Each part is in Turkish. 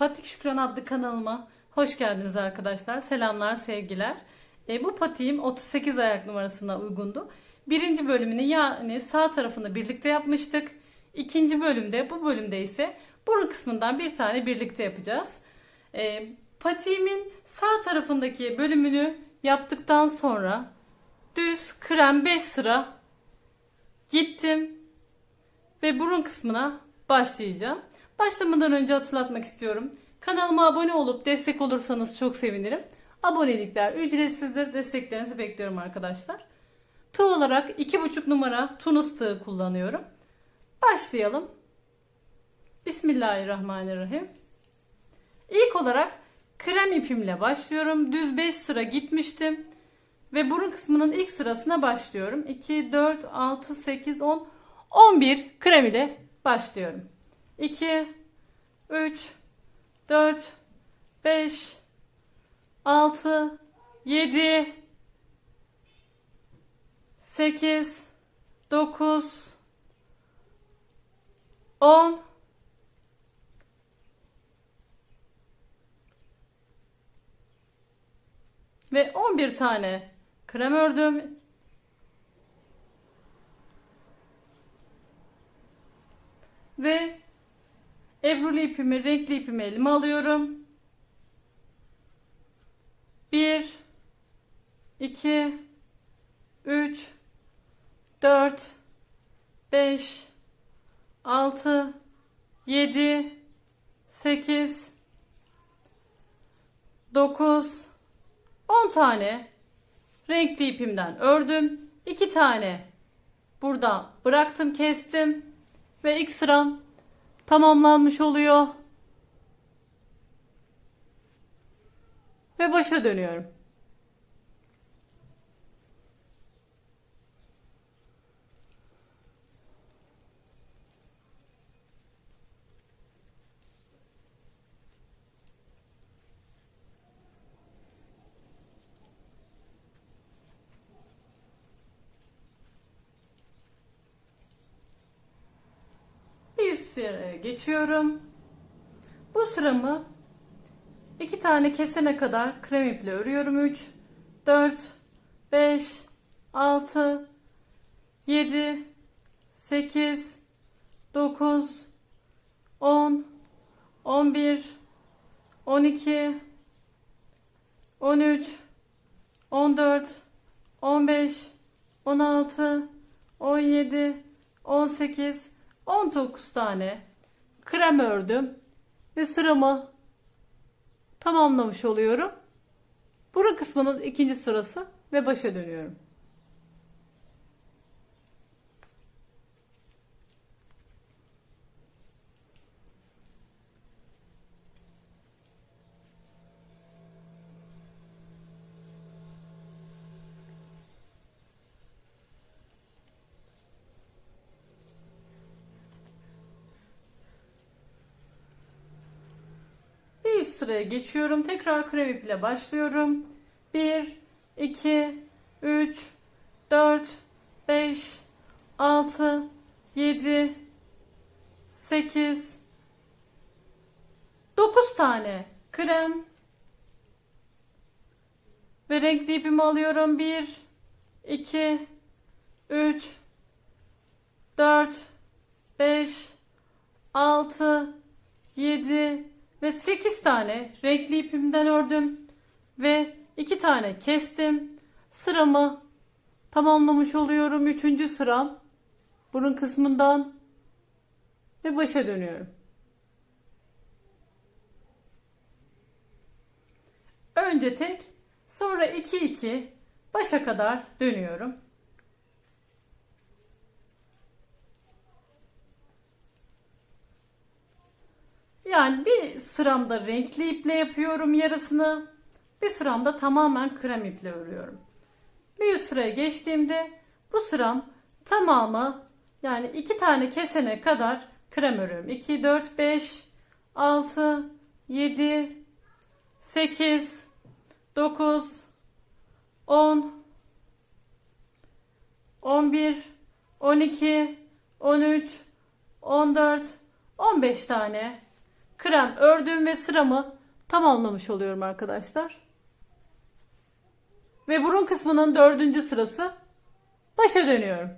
Patik Şükran adlı kanalıma hoş geldiniz arkadaşlar. Selamlar, sevgiler. E, bu patiğim 38 ayak numarasına uygundu. Birinci bölümünü yani sağ tarafını birlikte yapmıştık. İkinci bölümde, bu bölümde ise burun kısmından bir tane birlikte yapacağız. E, patiğimin sağ tarafındaki bölümünü yaptıktan sonra düz krem 5 sıra gittim ve burun kısmına başlayacağım. Başlamadan önce hatırlatmak istiyorum. Kanalıma abone olup destek olursanız çok sevinirim. Abonelikler ücretsizdir. Desteklerinizi bekliyorum arkadaşlar. Tığ olarak 2,5 numara Tunus tığı kullanıyorum. Başlayalım. Bismillahirrahmanirrahim. İlk olarak krem ipimle başlıyorum. Düz 5 sıra gitmiştim. Ve burun kısmının ilk sırasına başlıyorum. 2, 4, 6, 8, 10, 11 krem ile başlıyorum. 2, 3, 4, 5, 6, 7, 8, 9, 10, ve 11 tane krem ördüm. Ve ebrulu ipimi, renkli ipimi elime alıyorum. 1 2 3 4 5 6 7 8 9 10 tane renkli ipimden ördüm. 2 tane burada bıraktım, kestim ve ilk sıram tamamlanmış oluyor. Ve başa dönüyorum. Bir üst sıraya geçiyorum. Bu sıramı iki tane kesene kadar krem iple örüyorum. 3, 4, 5, 6, 7, 8, 9, 10, 11, 12, 13, 14, 15, 16, 17, 18, 19 tane krem ördüm ve sıramı tamamlamış oluyorum. Burun kısmının ikinci sırası ve başa dönüyorum. Bir üst sıraya geçiyorum. Tekrar krem iple başlıyorum. 1, 2, 3, 4, 5, 6, 7, 8, 9 tane krem ve renkli ipimi alıyorum. 1, 2, 3, 4, 5, 6, 7 ve 8 tane renkli ipimden ördüm ve 2 tane kestim. Sıramı tamamlamış oluyorum. 3. sıram burun kısmından ve başa dönüyorum. Önce tek, sonra 2 2 başa kadar dönüyorum. Yani bir sıramda renkli iple yapıyorum yarısını. Bir sıramda tamamen krem iple örüyorum. Bir üst sıraya geçtiğimde bu sıram tamamı yani iki tane kesene kadar krem örüyorum. 2, 4, 5, 6, 7, 8, 9, 10, 11, 12, 13, 14, 15 tane krem ördüm ve sıramı tamamlamış oluyorum arkadaşlar. Ve burun kısmının dördüncü sırası başa dönüyorum.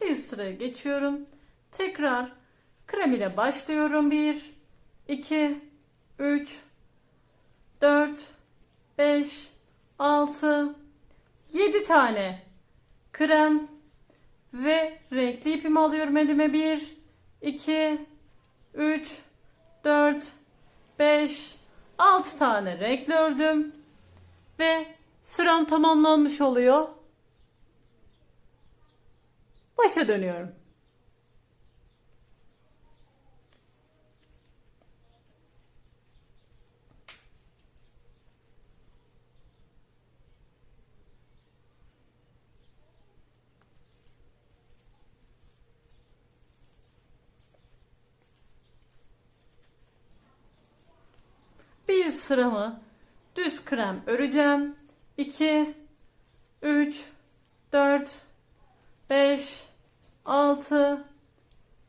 Bir üst sıraya geçiyorum. Tekrar krem ile başlıyorum. 1, 2, 3, 4, 5, 6, 7 tane krem ve renkli ipimi alıyorum elime. 1, 2, 3, 4, 5, 6 tane renkli ördüm. Ve sıram tamamlanmış oluyor. Başa dönüyorum. Yüz sıramı düz krem öreceğim. 2 3 4 5 6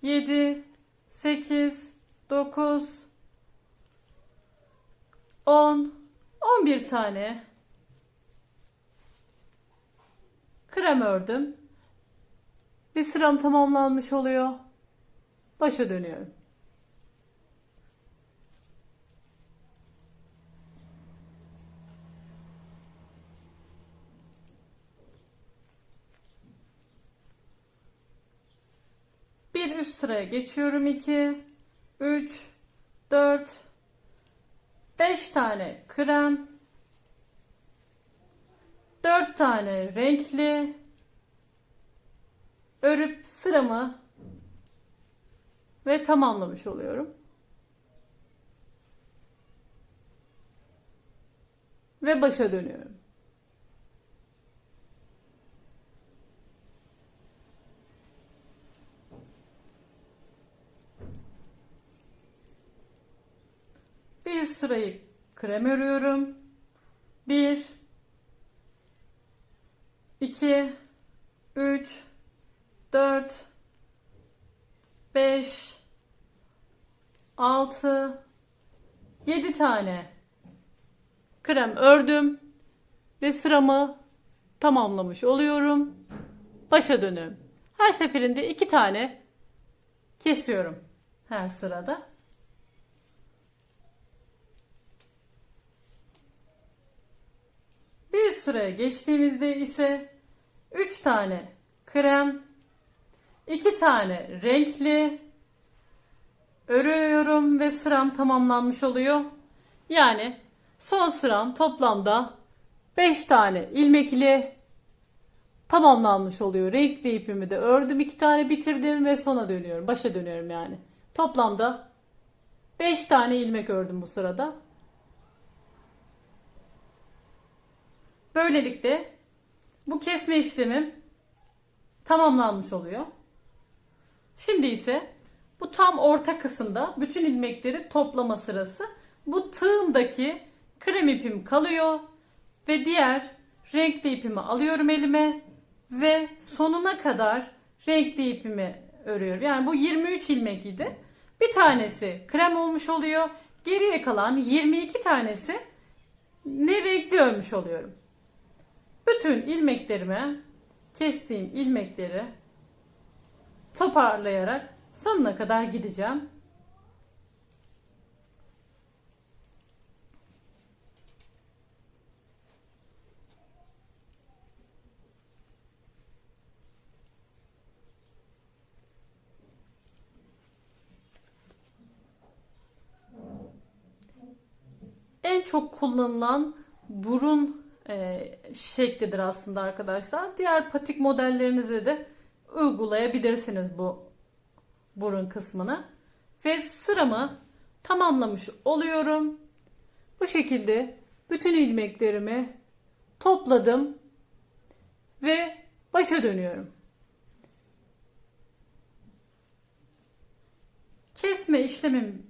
7 8 9 10 11 tane krem ördüm. Bir sıram tamamlanmış oluyor. Başa dönüyorum. Üst sıraya geçiyorum. 2, 3, 4, 5 tane krem, 4 tane renkli örüp sıramı ve tamamlamış oluyorum. Ve başa dönüyorum. Bir sırayı krem örüyorum. 1 2 3 4 5 6 7 tane krem ördüm ve sıramı tamamlamış oluyorum. Başa dönüyorum. Her seferinde iki tane kesiyorum her sırada. Bir sıraya geçtiğimizde ise 3 tane krem, 2 tane renkli örüyorum ve sıram tamamlanmış oluyor. Yani son sıram toplamda 5 tane ilmek ile tamamlanmış oluyor. Renkli ipimi de ördüm, 2 tane bitirdim ve sona dönüyorum. Başa dönüyorum yani. Toplamda 5 tane ilmek ördüm bu sırada. Böylelikle bu kesme işlemim tamamlanmış oluyor. Şimdi ise bu tam orta kısımda bütün ilmekleri toplama sırası. Bu tığımdaki krem ipim kalıyor ve diğer renkli ipimi alıyorum elime ve sonuna kadar renkli ipimi örüyorum. Yani bu 23 ilmek idi. Bir tanesi krem olmuş oluyor. Geriye kalan 22 tanesi ne renkli örmüş oluyorum. Bütün ilmeklerimi, kestiğim ilmekleri toparlayarak sonuna kadar gideceğim. En çok kullanılan burun e, şeklidir aslında arkadaşlar. Diğer patik modellerinize de uygulayabilirsiniz bu burun kısmını. Ve sıramı tamamlamış oluyorum. Bu şekilde bütün ilmeklerimi topladım ve başa dönüyorum. kesme işlemim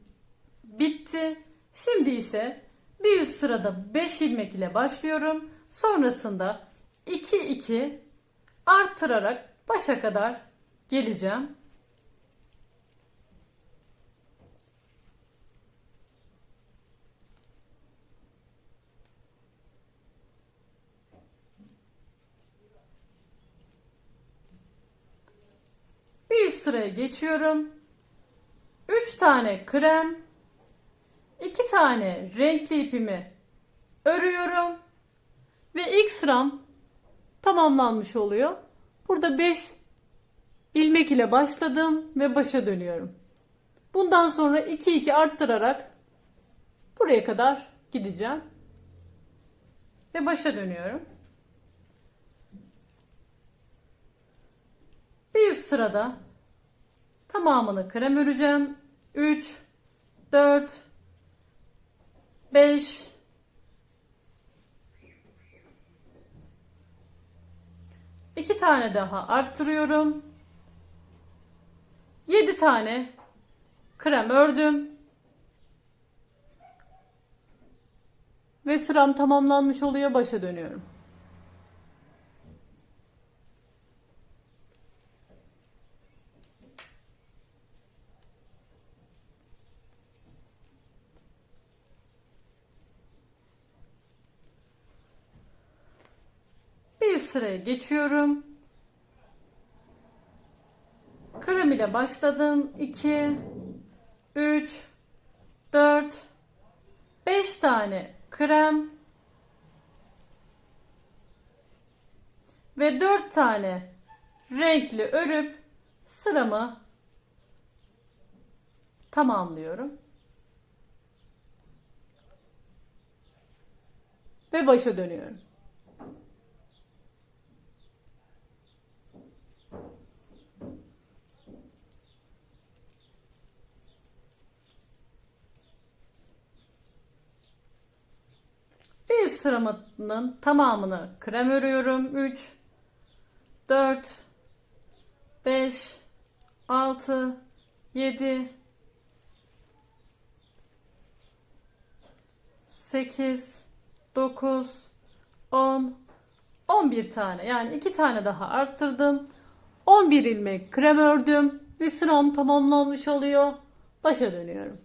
bitti. Şimdi ise bir üst sırada 5 ilmek ile başlıyorum. Sonrasında 2 2 arttırarak başa kadar geleceğim. Bir üst sıraya geçiyorum. 3 tane krem, 2 tane renkli ipimi örüyorum ve ilk sıram tamamlanmış oluyor. Burada 5 ilmek ile başladım ve başa dönüyorum. Bundan sonra 2 2 arttırarak buraya kadar gideceğim. Ve başa dönüyorum. Bir üst sırada tamamını krem öreceğim. 3 4 5 2 tane daha arttırıyorum. 7 tane krem ördüm. Ve sıram tamamlanmış oluyor. Başa dönüyorum. Sıraya geçiyorum. Krem ile başladım. 2 3 4 5 tane krem ve 4 tane renkli örüp sıramı tamamlıyorum. Ve başa dönüyorum. Bir üst sıramın tamamını krem örüyorum. 3 4 5 6 7 8 9 10 11 tane yani 2 tane daha arttırdım. 11 ilmek krem ördüm ve sıram tamamlanmış oluyor. Başa dönüyorum.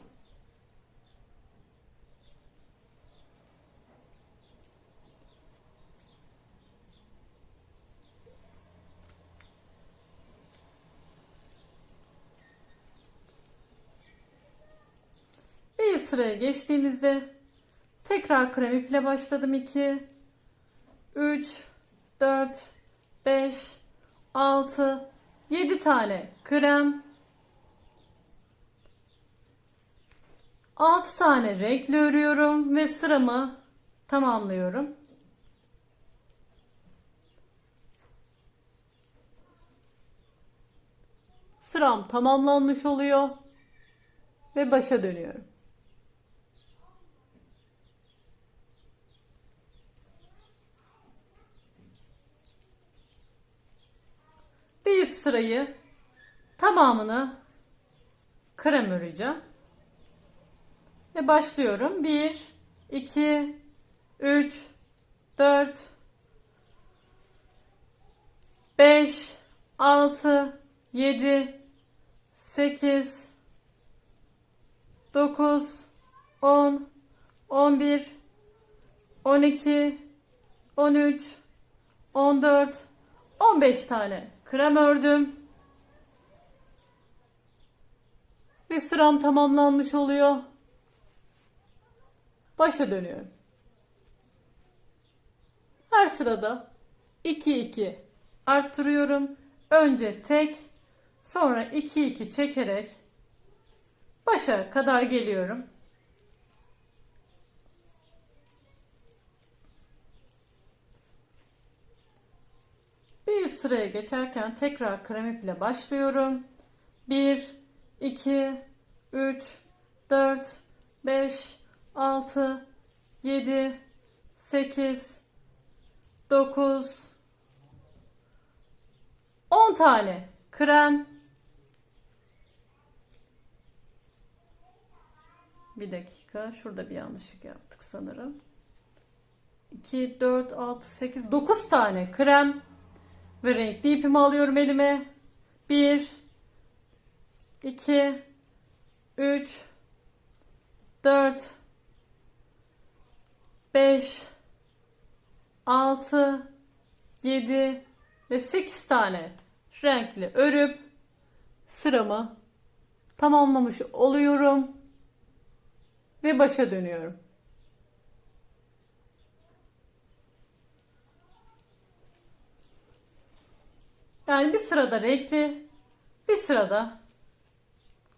Bir üst sıraya geçtiğimizde tekrar krem iple başladım 2 3 4 5 6 7 tane krem 6 tane renkli örüyorum ve sıramı tamamlıyorum. Sıram tamamlanmış oluyor ve başa dönüyorum. Sırayı tamamını krem öreceğim. Ve başlıyorum. 1 2 3 4 5 6 7 8 9 10 11 12 13 14 15 tane krem ördüm. Ve sıram tamamlanmış oluyor. Başa dönüyorum. Her sırada 2 2 arttırıyorum. Önce tek, sonra 2 2 çekerek başa kadar geliyorum. Bir üst sıraya geçerken tekrar krem iple başlıyorum. 1 2 3 4 5 6 7 8 9 10 tane krem Bir dakika. Şurada bir yanlışlık yaptık sanırım. 2, 4, 6, 8, 9 tane krem ve renkli ipimi alıyorum elime. 1, 2, 3, 4, 5, 6, 7 ve 8 tane renkli örüp sıramı tamamlamış oluyorum ve başa dönüyorum. Yani bir sırada renkli, bir sırada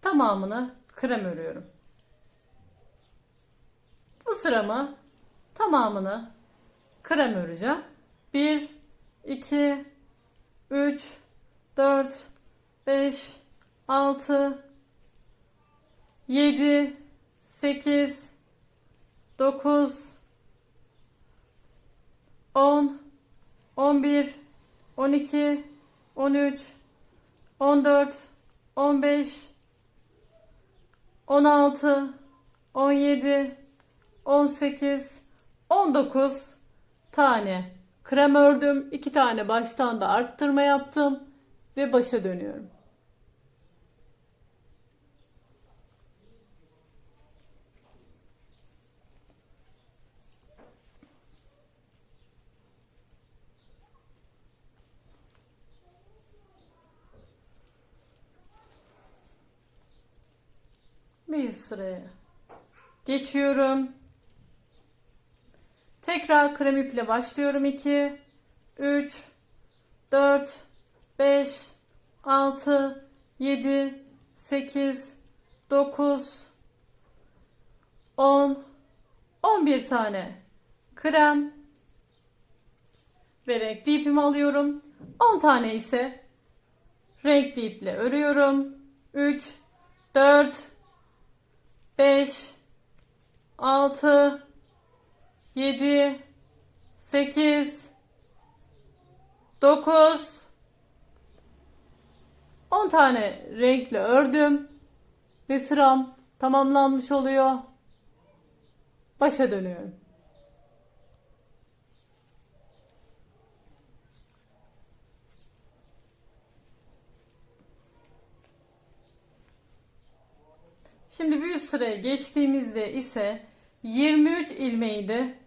tamamını krem örüyorum. Bu sıramı tamamını krem öreceğim. 1 2 3 4 5 6 7 8 9 10 11 12 13 14 15 16 17 18 19 tane krem ördüm. 2 tane baştan da arttırma yaptım ve başa dönüyorum. Bir sıraya geçiyorum. Tekrar krem iple başlıyorum. 2, 3, 4, 5, 6, 7, 8, 9, 10, 11 tane krem ve renkli ipimi alıyorum. 10 tane ise renkli iple örüyorum. 3, 4, 5, 6, 7, 8, 9, 10 tane renkli ördüm ve sıram tamamlanmış oluyor. Başa dönüyorum. Şimdi bir üst sıraya geçtiğimizde ise 23 ilmeği de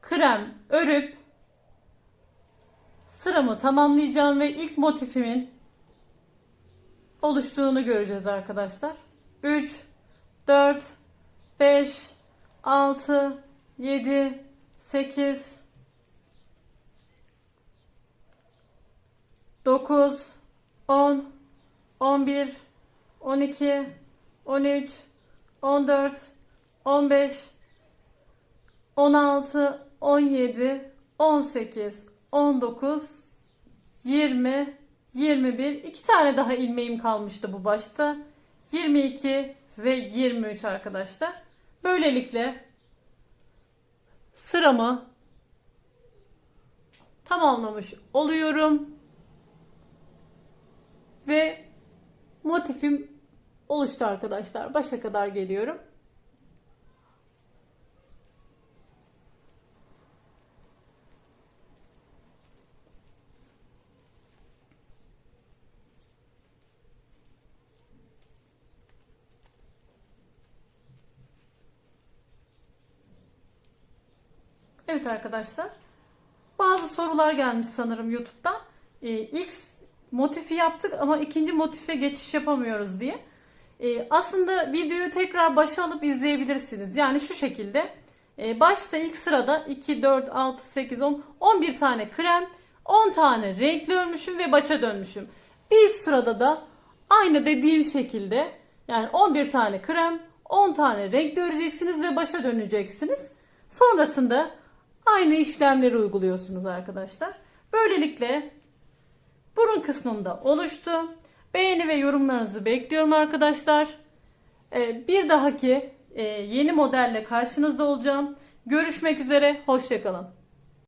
krem örüp sıramı tamamlayacağım ve ilk motifimin oluştuğunu göreceğiz arkadaşlar. 3 4 5 6 7 8 9 10 11 12 13 14 15 16 17 18 19 20 21 iki tane daha ilmeğim kalmıştı bu başta. 22 ve 23 arkadaşlar. Böylelikle sıramı tamamlamış oluyorum. Ve motifim oluştu arkadaşlar başa kadar geliyorum Evet arkadaşlar. Bazı sorular gelmiş sanırım YouTube'dan. Ee, ilk motifi yaptık ama ikinci motife geçiş yapamıyoruz diye. Ee, aslında videoyu tekrar başa alıp izleyebilirsiniz. Yani şu şekilde. Ee, başta ilk sırada 2, 4, 6, 8, 10, 11 tane krem, 10 tane renkli örmüşüm ve başa dönmüşüm. Bir sırada da aynı dediğim şekilde yani 11 tane krem, 10 tane renkli öreceksiniz ve başa döneceksiniz. Sonrasında aynı işlemleri uyguluyorsunuz arkadaşlar. Böylelikle burun kısmında oluştu. Beğeni ve yorumlarınızı bekliyorum arkadaşlar. Ee, bir dahaki e, yeni modelle karşınızda olacağım. Görüşmek üzere, hoşçakalın.